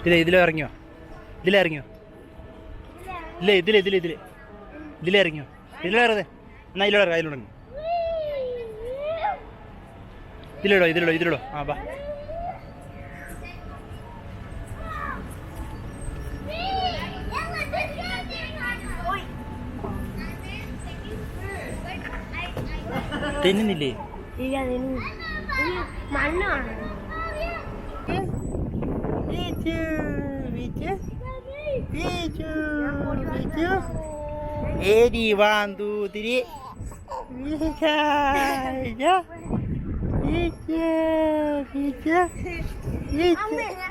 ഇതിലെ ഇതിലോ ഇറങ്ങിയോ? ഇതിലേ ഇറങ്ങിയോ? ഇല്ല ഇതിലേ ഇതിലേ ഇതിലേ. ഇതിലേ ഇറങ്ങിയോ? ഇതിലോ ഇറങ്ങേ. എന്നാ ഇതിലോ ഇറങ്ങാം അതിലോ ഇറങ്ങി. ഇതിലിടോ ഇതിലിടോ ഇതിലിടോ. ആ ബാ തിന്നുന്നില്ലേ മണ്ണാണ്. ഏരി വാന്തു തിരി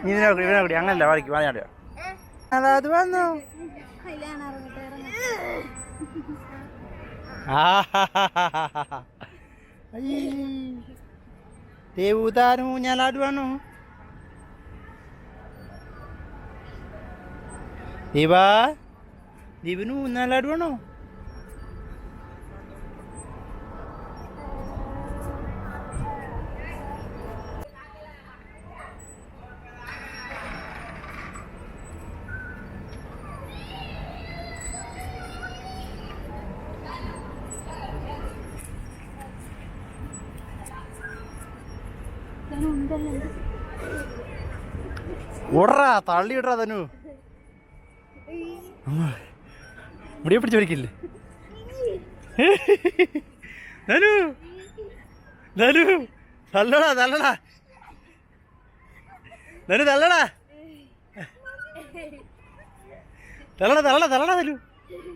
ഇവനെ കൂടി അങ്ങനല്ല വാടിക്ക് വാങ്ങിയാടിയോ അത് വന്നു. ദേവുതാനു ഞാൻ ആടുവാണു ദീപാ ദീപനു ഊഞ്ഞാൽ ആടുവാണോ ഓടറാ തള്ളി ഇടറാ തനു മുടിയെ പിടിച്ച് വലിക്കില്ലേ? ധനു ധനു തല്ലടാ തല്ലടാ. ധനു തല്ലടാ. തള്ളട തള്ളട തള്ളട ധനു.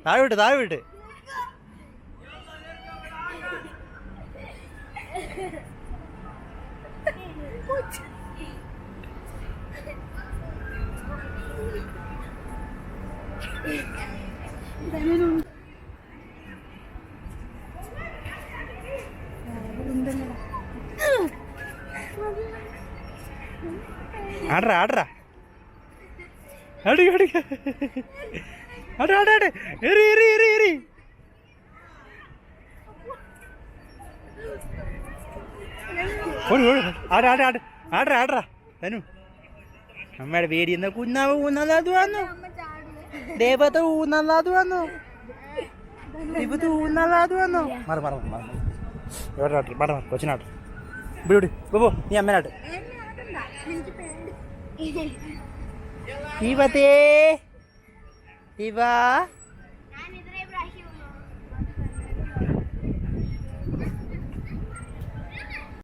താഴെ വിട്ട് താഴെ വിട്ട് ஆடுறா ஆடுறா. அடி அடி. அடு அடு அடு. எரி எரி எரி எரி ഓടി ഓടി. ആട ആട ആട. അമ്മയുടെ പേര് കുഞ്ഞാവ് ഊന്നല്ലാത് വന്നു. ദേവത ഊന്നല്ലാത് വന്നു. ദേവത ഊന്നല്ലാത് വന്നു. മറു മറു മറു എവിടെ ആട്ടെ പാട മാറി. കൊച്ചിനാട്ടെ ഇവിടെ ഇവിടെ. പോ നീ അമ്മേനാട്ട് ദീപത്തേ ദീപ